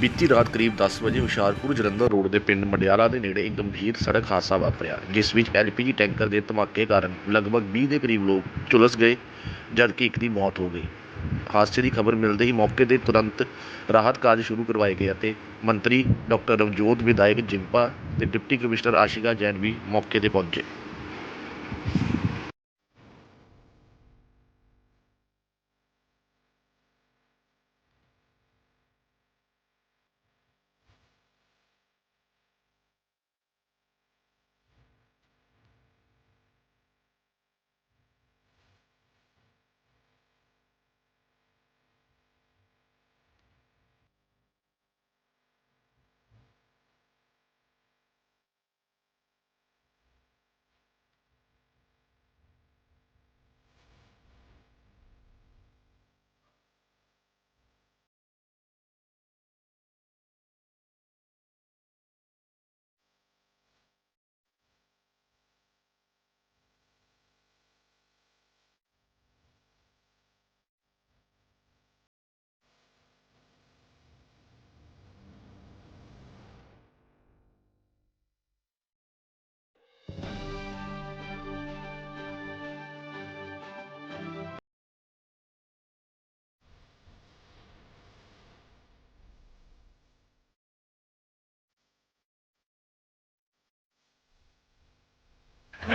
ਬੀਤੀ ਰਾਤ ਕਰੀਬ 10 ਵਜੇ ਹੁਸ਼ਿਆਰਪੁਰ ਜਲੰਧਰ ਰੋਡ ਦੇ ਪਿੰਡ ਮੰਡਿਆਲਾ ਦੇ ਨੇੜੇ ਇੱਕ ਗੰਭੀਰ ਸੜਕ ਹਾਦਸਾ ਵਾਪਰਿਆ, ਜਿਸ ਵਿੱਚ ਐਲਪੀਜੀ ਟੈਂਕਰ ਦੇ ਧਮਾਕੇ ਕਾਰਨ ਲਗਭਗ 20 ਦੇ ਕਰੀਬ ਲੋਕ ਝੁਲਸ ਗਏ, ਜਦਕਿ ਇੱਕ ਦੀ ਮੌਤ ਹੋ ਗਈ। ਹਾਦਸੇ ਦੀ ਖਬਰ ਮਿਲਦੇ ਹੀ ਮੌਕੇ ਤੇ ਤੁਰੰਤ ਰਾਹਤ ਕਾਰਜ ਸ਼ੁਰੂ ਕਰਵਾਏ ਗਏ ਅਤੇ ਮੰਤਰੀ ਡਾਕਟਰ ਰਵਜੋਤ ਵਿਧਾਇਕ ਜਿੰਪਾ ਤੇ ਡਿਪਟੀ ਕਮਿਸ਼ਨਰ ਆਸ਼ਿਕਾ ਜੈਨ ਵੀ ਮੌਕੇ ਤੇ ਪਹੁੰਚੇ।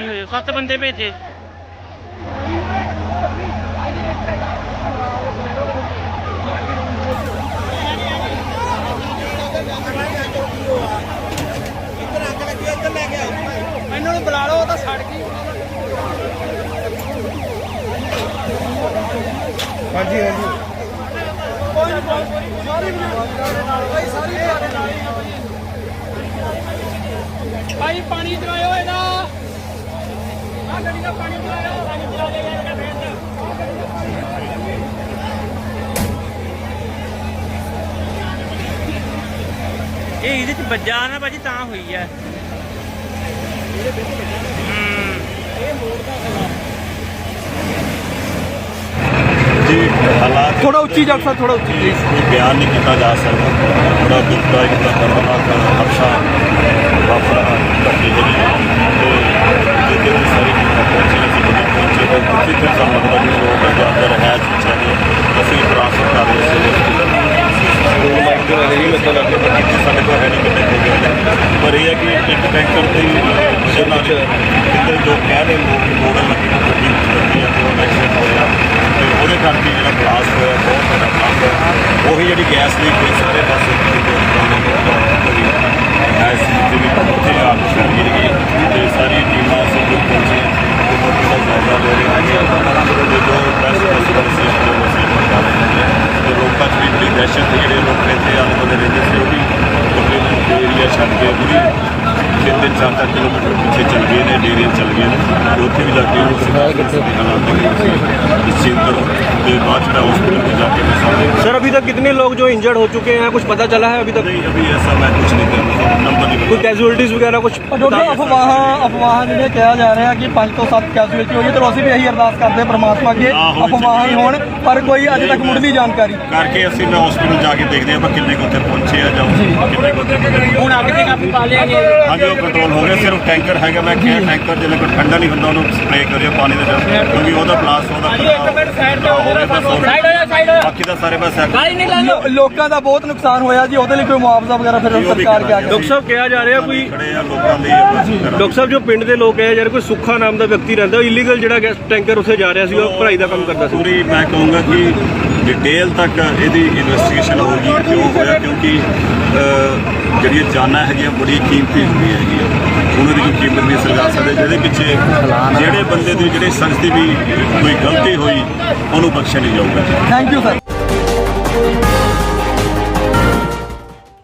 ਨਹੀਂ ਹੋਏ ਸੱਤ ਬੰਦੇ ਭੇਜੇ। ਇਹਨਾਂ ਨੂੰ ਬੁਲਾ ਲਓ ਉਹ ਤਾਂ ਸੜ ਗਈ। ਹਾਂਜੀ ਹਾਂਜੀ। ਭਾਈ ਪਾਣੀ ਚਲਾਇਓ ਇਹਦਾ ਆ ਗੱਡੀ ਦਾ ਪਾਣੀ ਚਲਾਇਓ ਪਾਣੀ ਚਲਾ ਦੇ ਯਾਰ ਫੇਰ ਇਹ ਇਹਦੇ ਚ ਵੱਜਾ ਨਾ ਭਾਜੀ ਤਾਂ ਹੋਈ ਆ। ਜੀ ਹਾਲਾਤ ਥੋੜਾ ਉੱਚੀ ਜਾ ਸਰ ਥੋੜਾ ਉੱਚੀ। ਪਲੀਜ਼ ਕੋਈ ਬਿਆਨ ਨਹੀਂ ਕੀਤਾ ਜਾ ਸਕਦਾ। ਬੜਾ ਦੁਖਦਾਇਕ ਦਾ ਦਰਦਨਾਕ ਹਾਦਸਾ ਵਾਪਰਾ ਘਟੀ ਜਿਹੜੀ ਤੇ ਜਿਹਦੇ ਵਿੱਚ ਸਾਰੀ ਚੀਜ਼ਾਂ ਪਹੁੰਚੀਆਂ ਸੀ ਜਦੋਂ ਪਹੁੰਚੇ ਤਾਂ ਤੁਸੀਂ ਤੇ ਸਾਨੂੰ ਲੱਗਦਾ ਕਿ ਲੋਕ ਦੇ ਅੰਦਰ ਹੈ ਚੀਜ਼ਾਂ ਦੇ ਅਸੀਂ ਬਰਾਸਤ ਕਰ ਰਹੇ ਸੀ ਸਾਡੇ ਕੋਲ ਹੈ ਨਹੀਂ ਕਿੰਨੇ ਹੋ ਗਏ ਨੇ। ਪਰ ਇਹ ਹੈ ਕਿ ਇੱਕ ਟੈਂਕਰ ਦੀ ਵਜ੍ਹਾ ਨਾਲ ਕਿਤੇ ਜੋ ਕਹਿ ਰਹੇ ਲੋਕ ਮੋੜਨ ਲੱਗੇ ਤਾਂ ਗੱਡੀ ਚੱਲਦੀ ਹੈ ਤੇ ਉਹ ਐਕਸੀਡੈਂਟ ਹੋਇਆ। ਤੇ ਉਹਦੇ ਕਰਕੇ ਜਿਹੜਾ ਬਲਾਸਟ ਹੋਇਆ, ਬਹੁਤ ਵੱਡਾ ਬਲਾਸਟ ਹੋਇਆ। ਉਹੀ ਜਿਹੜੀ ਗੈਸ ਲੀਕ ਹੋਈ, ਸਾਰੇ ਪਾਸੇ ਗੈਸ ਦੀ ਵੀ ਉੱਥੇ ਆ ਕੇ ਗਿਰ ਗਈ ਤੇ ਸਾਰੀ ਟੀਮਾਂ ਸਹਿਯੋਗ ਪਹੁੰਚੇ ਤੇ ਮੌਕੇ ਦਾ ਜਾਇਜ਼ਾ ਲੈ ਰਹੇ ਹਨ ਤੇ ਜੋ ਬੈਸਟ ਪੋਸੀਬਲ ਸੀ ਜੋ ਅਸੀਂ ਕਰ ਰਹੇ ਤੇ ਲੋਕਾਂ 'ਚ ਵੀ ਬੜੀ ਦਹਿਸ਼ਤ ਸੀ ਜਿਹੜੇ ਲੋਕ ਇੱਥੇ ਆਲੇ ਦੁਆਲੇ ਰਹਿੰਦੇ ਸੀ, ਉਹ ਵੀ ਤਕਰੀਬਨ ਏਰੀਆ ਛੱਡ ਕੇ ਪੂਰੀ ਤਿੰਨ ਤਿੰਨ ਚਾਰ ਚਾਰ ਕਿਲੋਮੀਟਰ ਪਿੱਛੇ ਚੱਲ ਗਏ ਨੇ ਡੇਰੇ ਚੱਲ ਗਏ ਨੇ ਤੇ ਉੱਥੇ ਵੀ ਜਾ ਕੇ ਉਹ ਸਿੱਧੇ ਹਾਲਾਤ ਦੇਖ ਰਹੇ ਸੀ ਇਸ ਚਿੰਤਨ ਤੇ ਬਾਅਦ ਚ हॉस्पिटल में जाके मैं सामने सर अभी तक कितने लोग जो इंजर्ड हो चुके हैं कुछ पता चला है अभी तक नहीं अभी ऐसा मैं कुछ नहीं कर ਕੋਈ ਕੈਜੂਅਲਟੀਜ਼ ਵਗੈਰਾ ਕੁਝ ਡੋਡੋ ਅਫਵਾਹਾਂ ਅਫਵਾਹਾਂ ਜਿਹੜੇ ਕਿਹਾ ਜਾ ਰਿਹਾ ਕਿ ਪੰਜ ਤੋਂ ਸੱਤ ਕੈਜੂਅਲਟੀ ਹੋਈ ਤੇ ਅਸੀਂ ਵੀ ਇਹੀ ਅਰਦਾਸ ਕਰਦੇ ਹਾਂ ਪ੍ਰਮਾਤਮਾ ਅੱਗੇ ਹੀ ਹੋਣ ਪਰ ਕੋਈ ਅੱਜ ਤੱਕ ਮੁੱਢਲੀ ਜਾਣਕਾਰੀ। ਕਰਕੇ ਅਸੀਂ ਮੈਂ ਹਸਪੀਟਲ ਜਾ ਕੇ ਦੇਖਦੇ ਹਾਂ ਆਪਾਂ ਕਿੰਨੇ ਕੁ ਉੱਥੇ ਪਹੁੰਚੇ ਆ ਜਾਂ ਕਿੰਨੇ ਕੁ ਹੁਣ ਅੱਗ ਤੇ ਕਾਬੂ ਪਾ ਲਿਆ ਜੀ। ਹਾਂਜੀ ਉਹ ਕੰਟਰੋਲ ਹੋ ਗਿਆ ਸਿਰਫ ਟੈਂਕਰ ਹੈਗਾ ਮੈਂ ਕਿਹਾ ਟੈਂਕਰ ਜੇ ਕੋਈ ਠੰਡਾ ਨਹੀਂ ਹੁੰਦਾ ਉਹਨੂੰ ਸਪਰੇਅ ਕਰਿਓ ਪਾਣੀ ਦੇ ਵਿੱਚ ਕਿਉਂਕਿ ਉਹਦਾ ਪਲਾਸ ਉਹਦਾ ਇੱਕ ਮਿੰਟ ਸਾਈਡ ਤੇ ਹੋ ਗਿਆ ਬਾਕੀ ਦਾ ਸਾਰੇ ਗਾਲੀ ਲੋ- ਲੋਕਾਂ ਦਾ ਬਹੁਤ ਨੁਕਸਾਨ ਹੋਇਆ ਜੀ ਉਹਦੇ ਲਈ ਕੋਈ ਮੁਆਵਜ਼ਾ ਵਗੈਰਾ ਫਿਰ ਉਹ ਸਰਕਾਰ ਕਿਹਾ ਡਾਕਟਰ ਸਾਹਿਬ ਕਿਹਾ ਜਾ ਰਿਹਾ ਕੋਈ ਖੜੇ ਆ ਲੋਕਾਂ ਲਈ ਆਪਾਂ ਕਰਾਂਗੇ। ਡਾਕਟਰ ਸਾਹਿਬ ਜੋ ਪਿੰਡ ਦੇ ਲੋਕ ਹੈ ਯਾਰ ਕੋਈ ਸੁੱਖਾ ਨਾਮ ਦਾ ਵਿਅਕਤੀ ਰਹਿੰਦਾ ਇਲੀਗਲ ਜਿਹੜਾ ਗੈਸ ਟੈਂਕਰ ਉੱਥੇ ਜਾ ਰਿਹਾ ਸੀ ਉਹ ਭਰਾਈ ਦਾ ਕੰਮ ਕਰਦਾ ਸੀ। ਪੂਰੀ ਮੈਂ ਕਹੂੰਗਾ ਕਿ ਡਿਟੇਲ ਤੱਕ ਇਹਦੀ ਇਨਵੈਸਟੀਗੇਸ਼ਨ ਹੋਊਗੀ ਕਿਉਂ ਹੋਇਆ? ਕਿਉਂਕਿ ਅਹ, ਜਿਹੜੀਆਂ ਜਾਨਾਂ ਹੈਗੀਆਂ ਬੜੀ ਕੀਮਤੀ ਹੁੰਦੀਆਂ ਹੈਗੀਆਂ। ਉਹਨਾਂ ਦੀ ਕੋਈ ਕੀਮਤ ਨਹੀਂ ਸਰਕਾਰ ਸਕਦੇ ਜਿਹਦੇ ਪਿੱਛੇ ਜਿਹੜੇ ਬੰਦੇ ਦੀ ਜਿਹੜੇ ਸ਼ਖਸ ਦੀ ਵੀ ਕੋਈ ਗਲਤੀ ਹੋਈ ਉਹਨੂੰ ਬਖਸ਼ਿਆ ਨਹੀਂ ਜਾਊਗਾ। Thank you sir